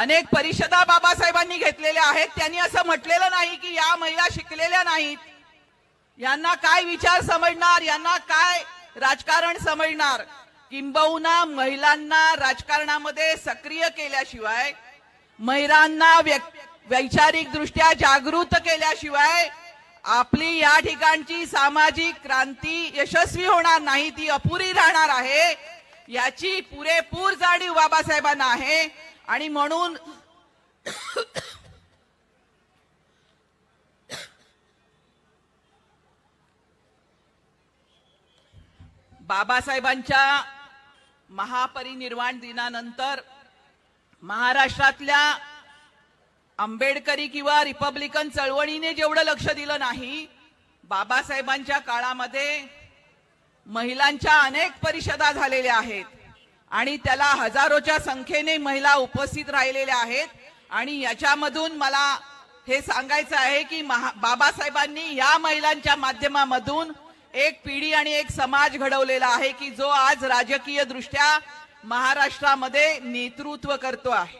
अनेक परिषदा बाबासाहेबांनी घेतलेल्या आहेत. त्यांनी असं म्हटलेलं नाही की या महिला शिकलेल्या नाहीत. यांना काय विचार समजणार? यांना काय राजकारण समजणार? किंबहुना महिलांना राजकारणामध्ये सक्रिय केल्याशिवाय महिलांना वैचारिक दृष्ट्या जागृत केल्याशिवाय आपली या ठिकाणची सामाजिक क्रांती यशस्वी होणार नाही ती अपुरी राहणार आहे. याची पुरेपूर जाणीव बाबासाहेबांना आहे. आणि म्हणून बाबासाहेबांच्या महापरिनिर्वाण दिनानंतर महाराष्ट्रातल्या आंबेडकरी किंवा रिपब्लिकन चळवळीने जेवढं लक्ष दिलं नाही बाबासाहेबांच्या काळामध्ये महिलांच्या अनेक परिषदा झालेल्या आहेत. आणि त्याला हजारोच्या संख्येने महिला उपस्थित राहिलेल्या आहेत. आणि याच्यामधून मला हे सांगायचं आहे की महा बाबासाहेबांनी या महिलांच्या माध्यमामधून एक पिढी आणि एक समाज घडवलेला आहे की जो आज राजकीय दृष्ट्या महाराष्ट्रामध्ये नेतृत्व करतो आहे.